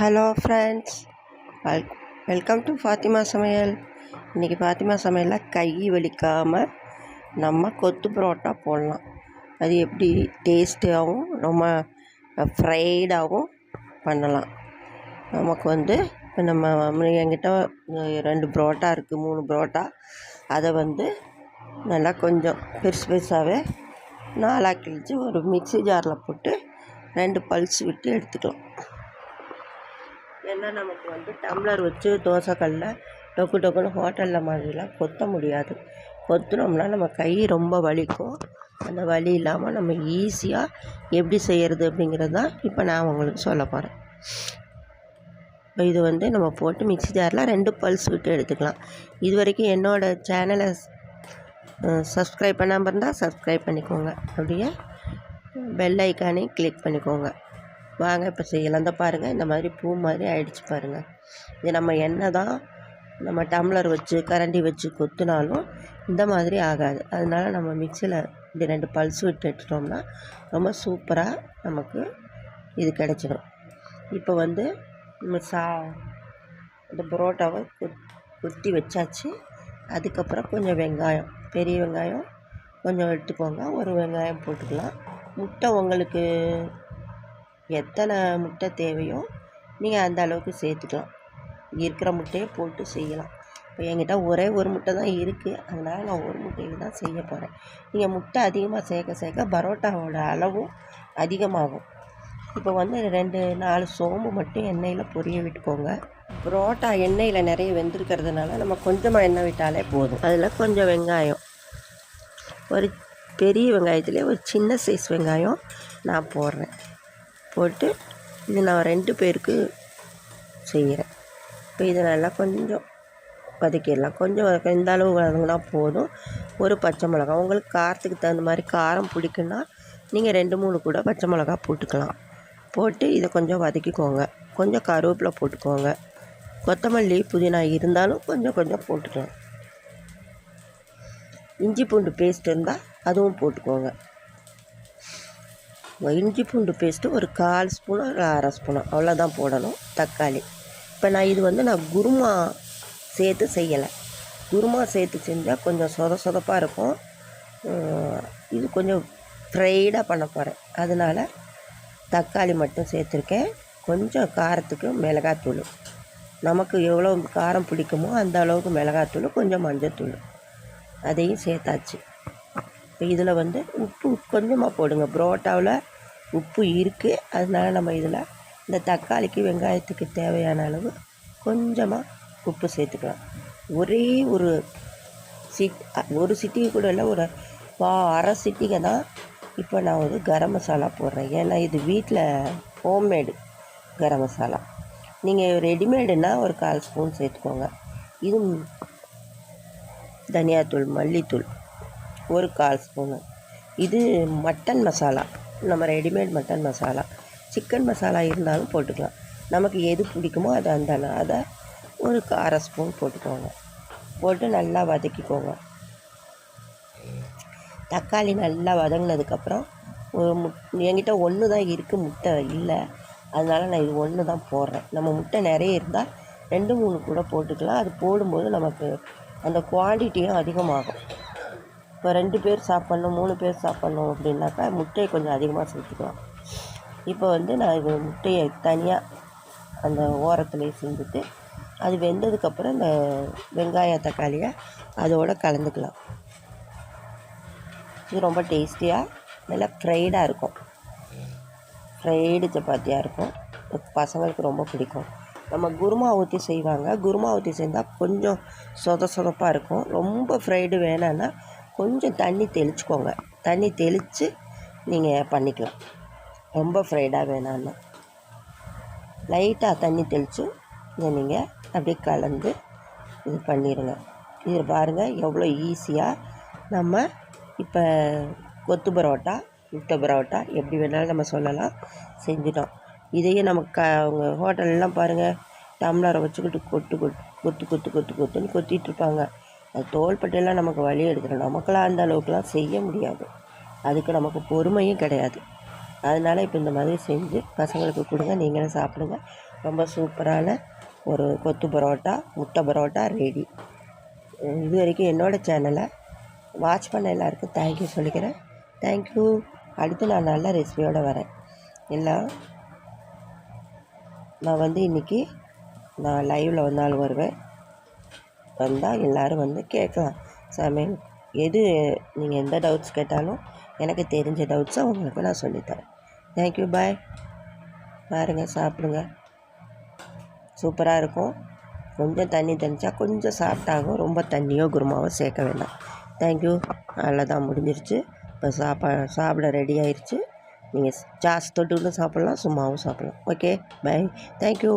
Hello friends well welcome to Fathima சமையல். இன்றைக்கி ஃபாத்திமா சமையலில் கை வலிக்காமல் நம்ம கொத்து பரோட்டா போடலாம். அது எப்படி டேஸ்ட்டாகவும் ரொம்ப ஃப்ரைடாகவும் பண்ணலாம். நமக்கு வந்து இப்போ நம்ம என்கிட்ட ரெண்டு பரோட்டா இருக்குது மூணு பரோட்டா. அதை வந்து நல்லா கொஞ்சம் பெருசு பெருசாகவே நாலாக கிழிச்சு ஒரு மிக்ஸி ஜாரில் போட்டு ரெண்டு பல்ஸ் விட்டு எடுத்துக்கலாம். ஏன்னா நமக்கு வந்து டம்ளர் வச்சு தோசைக்கல்ல டொக்கு டொக்குன்னு ஹோட்டலில் மாதிரிலாம் கொத்த முடியாது. கொத்துனோம்னா நம்ம கை ரொம்ப வலிக்கும். அந்த வலி இல்லாமல் நம்ம ஈஸியாக எப்படி செய்கிறது அப்படிங்கிறது தான் இப்போ நான் உங்களுக்கு சொல்ல போகிறேன் இப்போ இது வந்து நம்ம போட்டு மிக்சி ஜாரில் ரெண்டு பல்ஸ் விட்டு எடுத்துக்கலாம். இது வரைக்கும் என்னோடய சேனலை சப்ஸ்கிரைப் பண்ணாமல் இருந்தால் சப்ஸ்கிரைப் பண்ணிக்கோங்க. அப்படியே பெல் ஐக்கானையும் கிளிக் பண்ணிக்கோங்க. வாங்க இப்போ செய்யலாம் இந்த பாருங்கள் இந்த மாதிரி பூ மாதிரி ஆயிடுச்சு பாருங்கள் இது நம்ம என்ன தான் நம்ம டம்ளர் வச்சு கரண்டி வச்சு கொத்துனாலும் இந்த மாதிரி ஆகாது. அதனால நம்ம மிக்சியில் இப்படி ரெண்டு பல்ஸ் விட்டு எடுத்துட்டோம்னா ரொம்ப சூப்பராக நமக்கு இது கிடச்சிடும். இப்போ வந்து நம்ம சா இந்த பரோட்டாவை குத் குத்தி வச்சாச்சு. அதுக்கப்புறம் கொஞ்சம் வெங்காயம் பெரிய வெங்காயம் கொஞ்சம் எடுத்துக்கோங்க. ஒரு வெங்காயம் போட்டுக்கலாம். முட்டை உங்களுக்கு எத்தனை முட்டை தேவையோ நீங்கள் அந்த அளவுக்கு சேர்த்துக்கலாம். இருக்கிற முட்டையை போட்டு செய்யலாம். இப்போ என்கிட்ட ஒரே ஒரு முட்டை தான் இருக்குது அதனால் நான் ஒரு முட்டையில் தான் செய்ய போகிறேன் நீங்கள் முட்டை அதிகமாக சேர்க்க சேர்க்க பரோட்டாவோட அளவும் அதிகமாகும். இப்போ வந்து ரெண்டு நாலு சோம்பு மட்டும் எண்ணெயில் பொரிய விட்டுக்கோங்க. பரோட்டா எண்ணெயில் நிறைய வெந்திருக்கிறதுனால நம்ம கொஞ்சமாக எண்ணெய் விட்டாலே போதும். அதில் கொஞ்சம் வெங்காயம். ஒரு பெரிய வெங்காயத்துலேயே ஒரு சின்ன சைஸ் வெங்காயம் நான் போடுறேன். போட்டு இது நான் ரெண்டு பேருக்கு செய்கிறேன். இப்போ இதை நல்லா கொஞ்சம் வதக்கிடலாம். கொஞ்சம் வதக்க இந்த அளவு வதங்கினா போதும். ஒரு பச்சை மிளகா உங்களுக்கு காரத்துக்கு தகுந்த மாதிரி காரம் பிடிக்குன்னா நீங்கள் ரெண்டு மூணு கூட பச்சை மிளகா போட்டுக்கலாம். போட்டு இதை கொஞ்சம் வதக்கிக்கோங்க. கொஞ்சம் கருவேப்பிலை போட்டுக்கோங்க. கொத்தமல்லி புதினா இருந்தாலும் கொஞ்சம் கொஞ்சம் போட்டுக்கலாம். இஞ்சி பூண்டு பேஸ்ட் இருந்தால் அதுவும் போட்டுக்கோங்க. இஞ்சி பூண்டு பேஸ்ட்டு ஒரு கால் ஸ்பூனோ ஒரு அரை ஸ்பூனோ அவ்வளோதான் போடணும் தக்காளி. இப்போ நான் இது வந்து நான் குருமா சேர்த்து செய்யலை. குருமா சேர்த்து செஞ்சால் கொஞ்சம் சொத சொதப்பாக இருக்கும். இது கொஞ்சம் ஃப்ரைடாக பண்ண போகிறேன் அதனால் தக்காளி மட்டும் சேர்த்துருக்கேன். கொஞ்சம் காரத்துக்கு மிளகாத்தூள். நமக்கு எவ்வளோ காரம் பிடிக்குமோ அந்த அளவுக்கு மிளகாத்தூள் கொஞ்சம் மஞ்சத்தூள். அதையும் சேர்த்தாச்சு. இப்போ இதில் வந்து உப்பு கொஞ்சமாக போடுங்க. புரோட்டாவில் உப்பு இருக்குது அதனால நம்ம இதில் இந்த தக்காளிக்கு வெங்காயத்துக்கு தேவையான அளவு கொஞ்சமாக உப்பு சேர்த்துக்கலாம். ஒரே ஒரு சிட் ஒரு சிட்டிக்கு கூட இல்லை ஒரு வா அரை சிட்டிகை தான் இப்போ நான் ஒரு கரம் மசாலா போடுறேன். ஏன்னா இது வீட்டில் ஹோம்மேடு கரம் மசாலா. நீங்கள் ரெடிமேடுனா ஒரு கால் ஸ்பூன் சேர்த்துக்கோங்க. இது தனியாத்தூள் மல்லித்தூள். ஒரு கால் ஸ்பூனு. இது மட்டன் மசாலா. நம்ம readymade mutton masala. Chicken masala இருந்தாலும் போட்டுக்கலாம். நமக்கு எது பிடிக்குமோ அதை அந்த அதை ஒரு அரை ஸ்பூன் போட்டுக்கோங்க. போட்டு நல்லா வதக்கிக்கோங்க. தக்காளி நல்லா வதங்கினதுக்கப்புறம் ஒரு முட் என்கிட்ட ஒன்று தான் இருக்குது முட்டை இல்லை. அதனால் நான் இது ஒன்று தான் போடுறேன். நம்ம முட்டை நிறைய இருந்தால் ரெண்டு மூணு கூட போட்டுக்கலாம். அது போடும்போது நமக்கு அந்த குவான்டிட்டியும் அதிகமாகும். இப்போ ரெண்டு பேர் சாப்பிட்ணும் மூணு பேர் சாப்பிட்ணும் அப்படின்னாக்கா முட்டையை கொஞ்சம் அதிகமாக சேர்த்துக்கலாம். இப்போ வந்து நான் இது முட்டையை தனியாக அந்த ஓரத்துலேயே செஞ்சுட்டு அது வெந்ததுக்கப்புறம் இந்த வெங்காய தக்காளியை அதோடு கலந்துக்கலாம். இது ரொம்ப டேஸ்டியாக நல்லா ஃப்ரைடாக இருக்கும். ஃப்ரைடு சப்பாத்தியாக இருக்கும். பசங்களுக்கு ரொம்ப பிடிக்கும். நம்ம குருமா ஊற்றி செய்வாங்க. குருமா ஊற்றி செஞ்சால் கொஞ்சம் சொத சொதப்பாக இருக்கும். ரொம்ப ஃப்ரைடு வேணான்னா கொஞ்சம் தண்ணி தெளிச்சுக்கோங்க. தண்ணி தெளித்து நீங்கள் பண்ணிக்கலாம். ரொம்ப ஃப்ரைடாக வேணான்னு லைட்டாக தண்ணி தெளித்து இதை நீங்கள் அப்படியே கலந்து இது பண்ணிடுங்க இது பாருங்கள் எவ்வளோ ஈஸியாக நம்ம இப்போ கொத்து பரோட்டா முட்டை பரோட்டா எப்படி வேணாலும் நம்ம சொல்லலாம் செஞ்சிட்டோம். இதையே நமக்கு க அவங்க ஹோட்டல்லாம் பாருங்கள் டம்ளரை வச்சுக்கிட்டு கொட்டு கொட்டு கொத்து கொத்து கொத்து கொத்துன்னு கொத்திட்டு இருப்பாங்க. தோள்பட்டையெல்லாம் நமக்கு வலி எடுக்கிறோம் நமக்கெல்லாம் அந்த அளவுக்குலாம் செய்ய முடியாது. அதுக்கு நமக்கு பொறுமையும் கிடையாது. அதனால் இப்போ இந்த மாதிரி செஞ்சு பசங்களுக்கு கொடுங்க நீங்களும் சாப்பிடுங்க. ரொம்ப சூப்பரான ஒரு கொத்து பரோட்டா முட்டை பரோட்டா ரெடி இது வரைக்கும் என்னோடய சேனலை வாட்ச் பண்ண எல்லாருக்கும் தேங்க்யூ சொல்லிக்கிறேன். தேங்க்யூ அடுத்து நான் நல்ல ரெசிபியோடு வரேன். எல்லாம் நான் வந்து இன்றைக்கி நான் லைவில் வந்தாலும் வருவேன். வந்தால் எல்லோரும் வந்து கேட்கலாம். சமையல் எது நீங்கள் எந்த டவுட்ஸ் கேட்டாலும் எனக்கு தெரிஞ்ச டவுட்ஸை உங்களுக்கு நான் சொல்லித்தரேன். தேங்க்யூ பாய் பாருங்கள் சாப்பிடுங்க. சூப்பராக இருக்கும். கொஞ்சம் தண்ணி தெளிச்சா கொஞ்சம் சாப்பிட்டாகும் ரொம்ப தண்ணியோ குருமாவோ சேர்க்க வேண்டாம். தேங்க்யூ அவ்வளோதான் முடிஞ்சிருச்சு. இப்போ சாப்பா சாப்பிட ரெடி ஆயிடுச்சு நீங்கள் சாஸ் தொட்டுக்கிட்டும் சாப்பிட்லாம் சும்மாவும் சாப்பிட்லாம். Okay bye thank you